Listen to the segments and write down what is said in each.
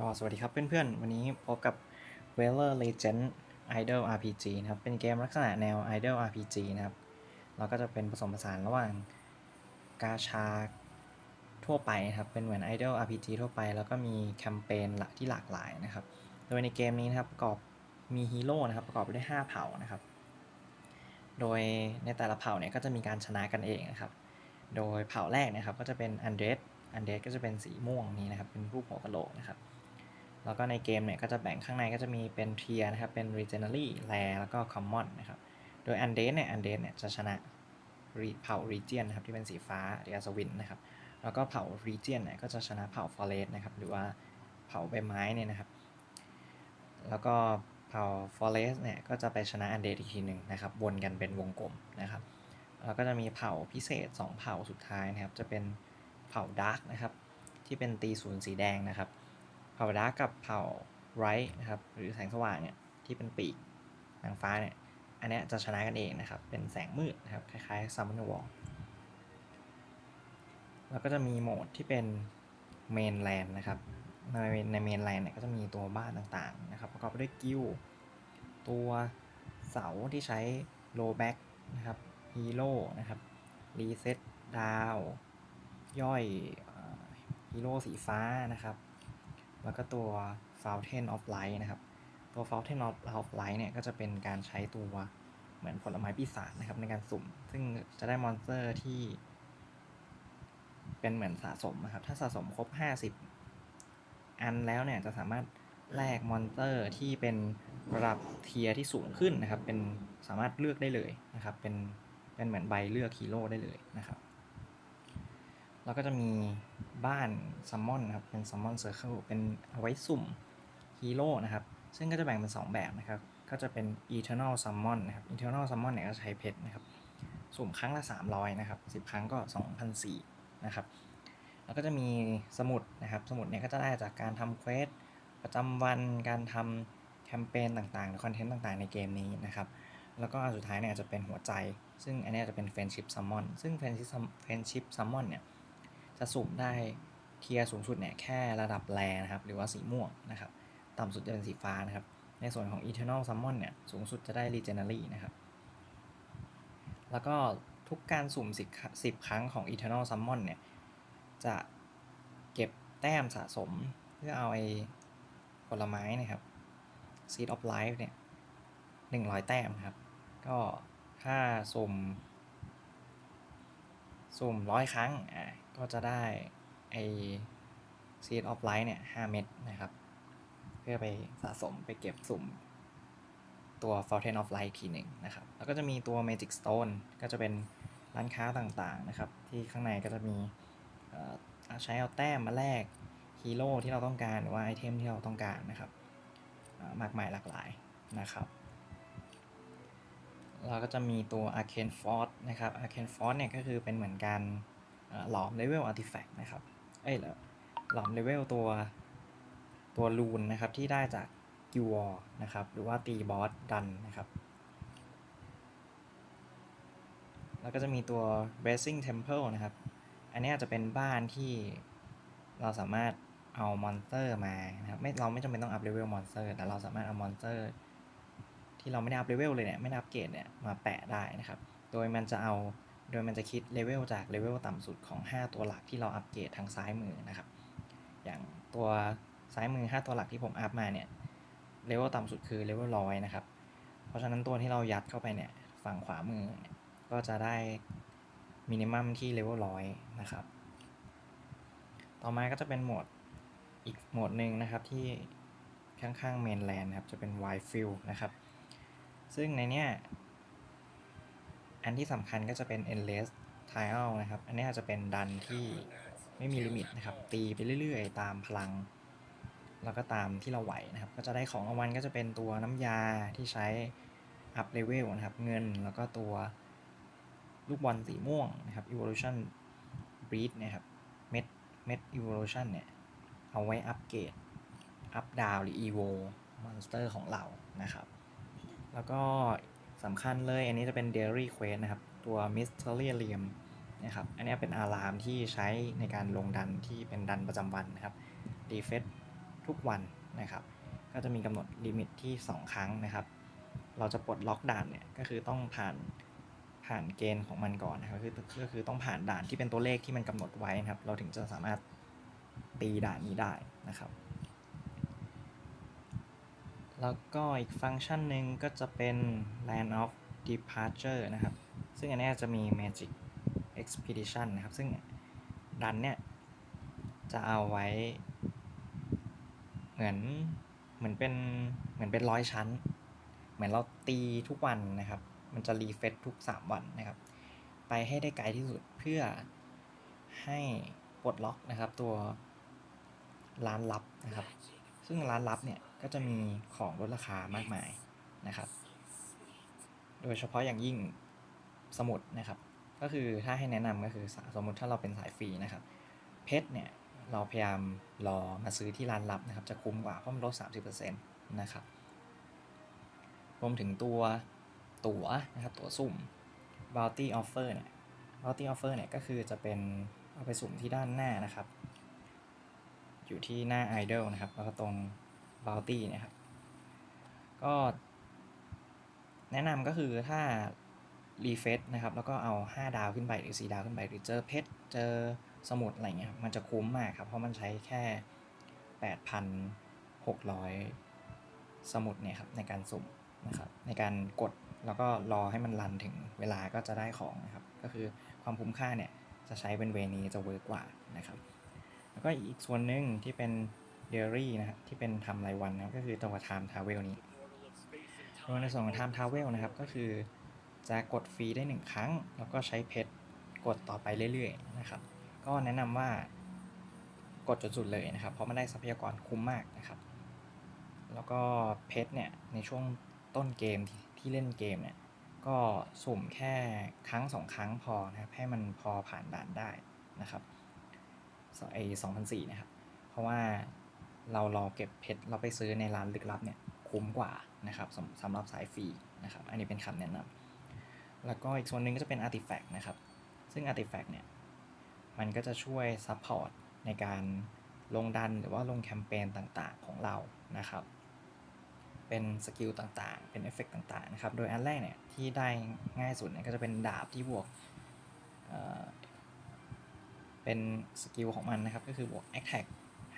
ก็สวัสดีครับเพื่อนๆ วันนี้พบกับ w e l e r Legend Idol RPG นะครับ เป็นเกมลักษณะแนว Idol RPG นะครับ เราก็จะเป็นผสมผสานระหว่างกาชาทั่วไปนะครับ เป็นเหมือน Idol RPG ทั่วไป แล้วก็มีแคมเปญหลักที่หลากหลายนะครับ โดยในเกมนี้นะครับประกอบมีฮีโร่นะครับ ประกอบไปด้วย 5 เผ่านะครับ โดยในแต่ละเผ่าเนี่ยก็จะมีการชนะกันเองนะครับ โดยเผ่าแรกนะครับก็จะเป็นอันเดรสอันเดรสก็จะเป็นสีม่วงนี้นะครับ เป็นรูปหัวกะโหลกนะครับ แล้วก็ในเกมเนี่ยก็จะแบ่งข้างในก็จะมีเป็นเทียนะครับ เป็น Regenery Rare แล้วก็ Common นะครับ โดย Undead เนี่ย Undead เนี่ยจะชนะเผ่า Region นะครับที่เป็นสีฟ้าเรียสวินนะครับ แล้วก็เผ่า Region เนี่ยก็จะชนะเผ่า Forest นะครับ หรือว่าเผ่าใบไม้เนี่ยนะครับ แล้วก็เผ่า Forest เนี่ยก็จะไปชนะ Undead อีกทีหนึ่งนะครับ วนกันเป็นวงกลมนะครับ แล้วก็จะมีเผ่าพิเศษ 2 เผ่าสุดท้ายนะครับ จะเป็นเผ่า Dark นะครับ ที่เป็นตีศูนย์สีแดงนะครับ เผ่าดาร์กกับเผ่าไรท์นะครับ หรือแสงสว่างเนี่ยที่เป็นปีกนางฟ้าเนี่ย อันนี้จะชนะกันเองนะครับ เป็นแสงมืดนะครับ คล้ายๆซัมมอนวอลแล้วก็จะมีโหมดที่เป็นเมนแลนด์นะครับ ในในเมนแลนด์เนี่ยก็จะมีตัวบ้านต่างๆนะครับ ประกอบไปด้วยกิลด์ตัวเสาที่ใช้โลแบ็กนะครับฮีโร่นะครับรีเซ็ตดาว ย่อยฮีโร่สีฟ้านะครับ แล้วก็ตัว Fountain of Light นะครับ ตัว Fountain of Light เนี่ยก็จะเป็นการใช้ตัวเหมือนผลไม้ปีศาจนะครับในการสุ่ม ซึ่งจะได้มอนสเตอร์ที่ เป็นเหมือนสะสมนะครับ ถ้าสะสมครบ 50 อันแล้วเนี่ยจะสามารถแลกมอนสเตอร์ที่เป็นระดับเทียร์ที่สูงขึ้นนะครับ เป็นสามารถเลือกได้เลยนะครับ เป็นเป็นเหมือนใบเลือกฮีโร่ได้เลยนะครับ แล้วก็จะมีบ้านซัมมอนนะครับ เป็นซัมมอนเซอร์เคิลเป็นเอาไว้สุ่มฮีโร่นะครับ ซึ่งก็จะแบ่งเป็น 2 แบบนะครับ ก็จะเป็น Eternal Summon นะครับ Eternal Summon เนี่ยก็ใช้เพชรนะครับ สุ่มครั้งละ 300 นะครับ 10 ครั้งก็ 2,004นะครับ แล้วก็จะมีสมุดนะครับ สมุดเนี่ยก็จะได้จากการทำเควสประจำวันการทำแคมเปญต่างๆ หรือคอนเทนต์ต่างๆ ในเกมนี้นะครับ แล้วก็อันสุดท้ายเนี่ยจะเป็นหัวใจ ซึ่งอันนี้จะเป็น Friendship Summon ซึ่ง Friendship Friendship Summon เนี่ย จะสุ่มได้เทียสูงสุดเนี่ยแค่ระดับแรนะครับ หรือว่าสีม่วงนะครับ ต่ำสุดจะเป็นสีฟ้านะครับ ในส่วนของ Eternal Summon เนี่ยสูงสุดจะได้ Legendary นะครับ แล้วก็ทุกการสุ่ม 10 10ครั้งของ Eternal Summon เนี่ยจะเก็บแต้มสะสม เพื่อเอาไอ้ผลไม้นะครับ Seed of Life เนี่ย100 แต้มครับ ก็ถ้าสุ่ม สุ่มร้อยครั้งอ่า ก็จะได้ไอ Seed of Light เนี่ยห้าเม็ดนะครับ เพื่อไปสะสมไปเก็บสุ่มตัว Fountain of Light ทีหนึ่งนะครับ แล้วก็จะมีตัว Magic Stone ก็จะเป็นร้านค้าต่างๆนะครับ ที่ข้างในก็จะมีเอ่อใช้เอาแต้มมาแลกฮีโร่ที่เราต้องการหรือว่าไอเทมที่เราต้องการนะครับ มากมายหลากหลายนะครับเราก็จะมีตัว Arcane Force นะครับ Arcane Force เนี่ยก็คือเป็นเหมือนการ หลอมเลเวล Artifact นะครับ เอ้ยหลอมเลเวลตัวตัวรูนนะครับที่ได้จากกิวอนะครับ หรือว่าตีบอสดันนะครับ แล้วก็จะมีตัว Blessing Temple นะครับ อันนี้จะเป็นบ้านที่เราสามารถเอามอนสเตอร์มานะครับไม่เราไม่จำเป็นต้องอัพเลเวลมอนสเตอร์แต่เราสามารถเอามอนสเตอร์ที่เราไม่ได้อัพเลเวลเลยเนี่ยไม่ได้อัพเกรดเนี่ยมาแปะได้นะครับ โดยมันจะเอา โดยมันจะคิดเลเวลจากเลเวลต่ำสุดของ 5 ตัวหลักที่เราอัปเกรดทางซ้ายมือนะครับ อย่างตัวซ้ายมือ 5 ตัวหลักที่ผมอัพมาเนี่ยเลเวลต่ำสุดคือเลเวลร้อยนะครับ เพราะฉะนั้นตัวที่เรายัดเข้าไปเนี่ยฝั่งขวามือก็จะได้มินิมัมที่เลเวลร้อยนะครับ ต่อมาก็จะเป็นโหมดอีกโหมดหนึ่งนะครับที่ข้างๆเมนแลนด์นะครับจะเป็น Wild Field นะครับ ซึ่งในเนี้ย อันที่สำคัญก็จะเป็น endless trial นะครับ อันนี้ยจจะเป็นดันที่ไม่มีลิมิตนะครับ ตีไปเรื่อยๆ ตามพลัง แล้วก็ตามที่เราไหวนะครับ ก็จะได้ของรางวัลก็จะเป็นตัวน้ำยาที่ใช้ up level นะครับ เงินแล้วก็ตัวลูกบอลสีม่วงนะครับ evolution breed นะครับ เม็ด เม็ด evolution เนี่ย เอาไว้อัปเกรด อัพดาวหรือ evo monster ของเรานะครับ แล้วก็ สำคัญเลย อันนี้จะเป็น Daily Quest นะครับ ตัว Mysterium นะครับ อันนี้เป็นอารามที่ใช้ในการลงดันที่เป็นดันประจำวันนะครับ Defect ทุกวันนะครับ ก็จะมีกำหนดลิมิตที่ 2 ครั้งนะครับ เราจะปลดล็อกด่านเนี่ย ก็คือต้องผ่านผ่านเกณฑ์ของมันก่อนนะครับคือก็คือต้องผ่านด่านที่เป็นตัวเลขที่มันกำหนดไว้นะครับ เราถึงจะสามารถตีด่านนี้ได้นะครับ แล้วก็อีกฟังก์ชันหนึ่งก็จะเป็น land of departure นะครับ ซึ่งอันนี้จะมี magic expedition นะครับ ซึ่งดันเนี่ยจะเอาไว้ เหมือนเหมือนเป็นเหมือนเป็นร้อยชั้น เหมือนเราตีทุกวันนะครับ มันจะรีเฟซทุก 3 วันนะครับ ไปให้ได้ไกลที่สุดเพื่อให้ปลดล็อกนะครับตัวร้านลับนะครับ ซึ่งร้านลับเนี่ย ก็จะมีของลดราคามากมายนะครับ โดยเฉพาะอย่างยิ่งสมุดนะครับ ก็คือถ้าให้แนะนำก็คือสมมติถ้าเราเป็นสายฟรีนะครับ เพชรเนี่ยเราพยายามรอมาซื้อที่ร้านลับนะครับ จะคุ้มกว่าเพราะมันลด 30%นะครับ รวมถึงตัวตั๋วนะครับ ตั๋วสุ่ม bounty offer เนี่ย bounty offer เนี่ยก็คือจะเป็นเอาไปสุ่มที่ด้านหน้านะครับ อยู่ที่หน้า idol นะครับ แล้วก็ตรง bounty เนะครับ ก็ แนะนำก็คือถ้ารีเฟซนะครับ แล้วก็เอา 5 ดาวขึ้นไป หรือ 4 ดาวขึ้นไป หรือเจอเพชร เจอสมุดอะไรเงี้ยครับมันจะคุ้มมากครับ เพราะมันใช้แค่ 8,600 สมุดเนี่ยครับ ในการสุ่มนะครับ ในการกดแล้วก็รอให้มันรันถึงเวลาก็จะได้ของนะครับ ก็คือความคุ้มค่าเนี่ย จะใช้เป็นเวนี้จะเวิร์กกว่านะครับ แล้วก็อีกส่วนหนึ่งที่เป็น เดลี่นะครับที่เป็นทำรายวันนะก็คือตัว Time Travel นี้โดยในส่วนของ Time Travel นะครับก็คือจะกดฟรีได้ 1 ครั้ง แล้วก็ใช้เพชรกดต่อไปเรื่อยๆนะครับ ก็แนะนำว่ากดจนสุดเลยนะครับ เพราะมันได้ทรัพยากรคุ้มมากนะครับ แล้วก็เพชรเนี่ยในช่วงต้นเกมที่ที่เล่นเกมเนี่ยก็สุ่มแค่ครั้งสองครั้งพอนะครับให้มันพอผ่านด่านได้นะครับไอสองพันสี่นะครับ เพราะว่า เรารอเก็บเพชรเราไปซื้อในร้านลึกลับเนี่ยคุ้มกว่านะครับสำสำหรับสายฟรีนะครับ อันนี้เป็นคำแนะนำแล้วก็อีกส่วนหนึ่งก็จะเป็นอาร์ติแฟกต์นะครับ ซึ่งอาร์ติแฟกต์เนี่ยมันก็จะช่วยซัพพอร์ตในการลงดันหรือว่าลงแคมเปญต่างๆของเรานะครับ เป็นสกิลต่างๆ เป็นเอฟเฟกต่างๆนะครับ โดยอันแรกเนี่ยที่ได้ง่ายสุดเนี่ยก็จะเป็นดาบที่บวกเอ่อเป็นสกิลของมันนะครับ ก็คือบวก Attack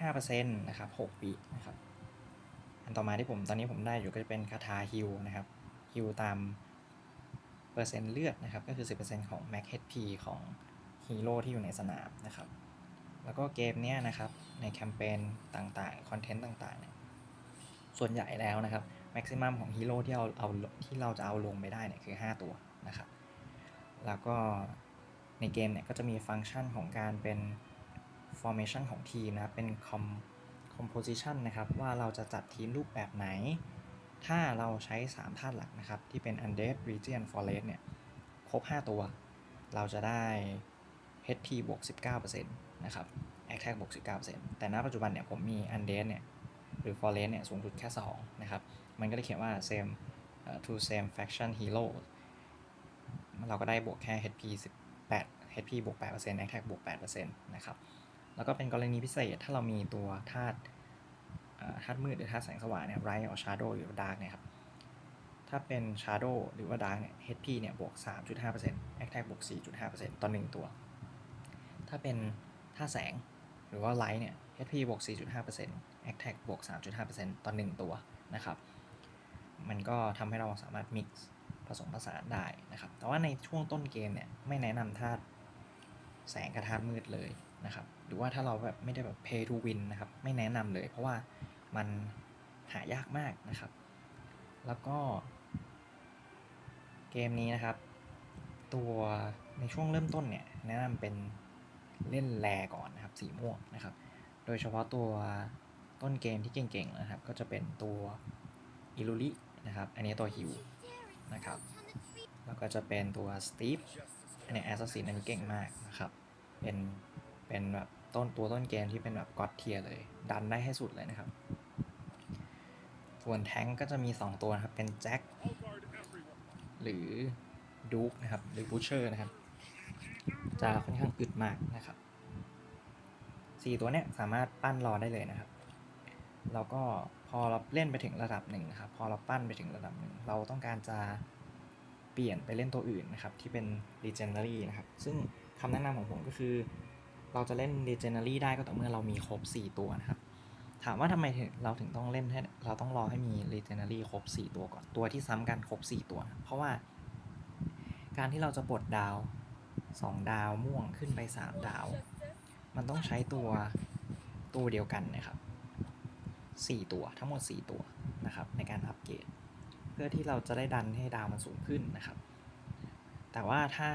5%นะครับ6ปีนะครับ อันต่อมาที่ผมตอนนี้ผมได้อยู่ก็จะเป็นคาถาฮิลนะครับฮิลตามเปอร์เซ็นต์เลือดนะครับ ก็คือ 10%ของ Max HP ของฮีโร่ที่อยู่ในสนามนะครับ แล้วก็เกมเนี้ยนะครับ ในแคมเปญต่างๆ คอนเทนต์ต่างๆเนี่ยส่วนใหญ่แล้วนะครับแม็กซิมัมของฮีโร่ที่เอาเอาที่เราจะเอาลงไปได้เนี่ยคือ 5 ตัวนะครับ แล้วก็ในเกมเนี่ยก็จะมีฟังก์ชันของการเป็น formation ของทีมนะครับเป็น com composition นะครับว่าเราจะจัดทีมรูปแบบไหน ถ้าเราใช้ 3 ธาตุหลักนะครับ ที่เป็น undead region forest เนี่ย ครบ 5 ตัว เราจะได้ HP บวก 19%นะครับ Attack บวก 19%แต่ณปัจจุบันเนี่ยผมมี Undead เนี่ย หรือ Forest เนี่ย สูงสุดแค่ 2 นะครับ มันก็เลยเขียนว่า same uh, to same faction hero เราก็ได้บวกแค่ HP 18 HP บวก 8% Attack บวก 8%นะครับ แล้วก็เป็นกรณีพิเศษถ้าเรามีตัวธาตุธาตุมืดหรือธาตุแสงสว่างเนี่ย Light หรือ Shadow หรือ Dark เนี่ยครับ ถ้าเป็น Shadow หรือว่า Dark เนี่ย HP เนี่ยบวก 3.5% Attack บวก 4.5%ต่อ 1 ตัว ถ้าเป็นท่าแสงหรือว่าไลท์เนี่ย HP บวก 4.5% Attack บวก 3.5%ต่อ 1 ตัวนะครับ มันก็ทำให้เราสามารถ mix ผสมผสานได้นะครับ แต่ว่าในช่วงต้นเกมเนี่ยไม่แนะนำธาตุแสงกับธาตุมืดเลย นะครับหรือว่าถ้าเราแบบไม่ได้แบบ pay to win นะครับไม่แนะนำเลย เพราะว่ามันหายากมากนะครับ แล้วก็ เกมนี้นะครับ ตัวในช่วงเริ่มต้นเนี่ยแนะนำเป็นเล่นแลก่อนนะครับสีม่วงนะครับ โดยเฉพาะตัวต้นเกมที่เก่งๆนะครับ ก็จะเป็นตัวอิลูรินะครับ อันนี้ตัวฮิวนะครับ แล้วก็จะเป็นตัวสตีฟอันนี้แอสซัสซินอันนี้เก่งมากนะครับ เป็น เป็นแบบต้นตัวต้นเกมที่เป็นแบบก็อดเทียเลย ดันได้ให้สุดเลยนะครับ ส่วนแท้งก็จะมี 2 ตัวนะครับ เป็นแจ็คหรือดูคนะครับ หรือบูเชอร์นะครับ จะค่อนข้างอึดมากนะครับ 4 ตัวเนี้ยสามารถปั้นรอได้เลยนะครับแล้วก็พอเราเล่นไปถึงระดับหนึ่งนะครับ พอเราปั้นไปถึงระดับหนึ่ง เราต้องการจะเปลี่ยนไปเล่นตัวอื่นนะครับ ที่เป็น Legendary นะครับ ซึ่งคำแนะนำของผมก็คือ เราจะเล่น Legendary ได้ก็ต่อเมื่อเรามีครบ 4 ตัวนะครับ ถามว่าทำไมเราถึงต้องเล่นให้เราต้องรอให้มี Legendary ครบ 4 ตัวก่อน ตัวที่ซ้ำกันครบ 4 ตัว เพราะว่า การที่เราจะปลดดาว 2 ดาวม่วงขึ้นไป 3 ดาว มันต้องใช้ตัวตัวเดียวกันนะครับ 4 ตัวทั้งหมด 4 ตัวนะครับในการอัปเกรดเพื่อที่เราจะได้ดันให้ดาวมันสูงขึ้นนะครับ แต่ว่าถ้า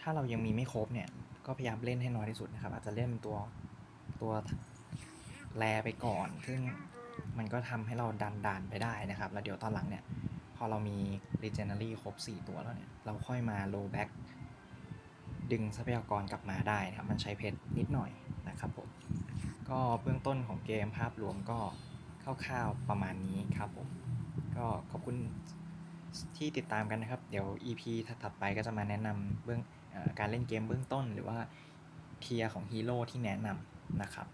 ถ้าเรายังมีไม่ครบเนี่ย ก็พยายามเล่นให้น้อยที่สุดนะครับ อาจจะเล่นตัวตัวแรไปก่อน ซึ่งมันก็ทำให้เราดันดานไปได้นะครับ แล้วเดี๋ยวตอนหลังเนี่ย พอเรามี Legendary ครบ 4 ตัวแล้วเนี่ย เราค่อยมา low back ดึงทรัพยากรกลับมาได้นะครับ มันใช้เพชรนิดหน่อยนะครับผม ก็เบื้องต้นของเกมภาพรวมก็คร่าวๆประมาณนี้ครับผม ก็ขอบคุณที่ติดตามกันนะครับ เดี๋ยว EP ถัดไปก็จะมาแนะนำเบื้อง การเล่นเกมเบื้องต้น หรือว่าเทียของฮีโร่ที่แนะนำนะครับ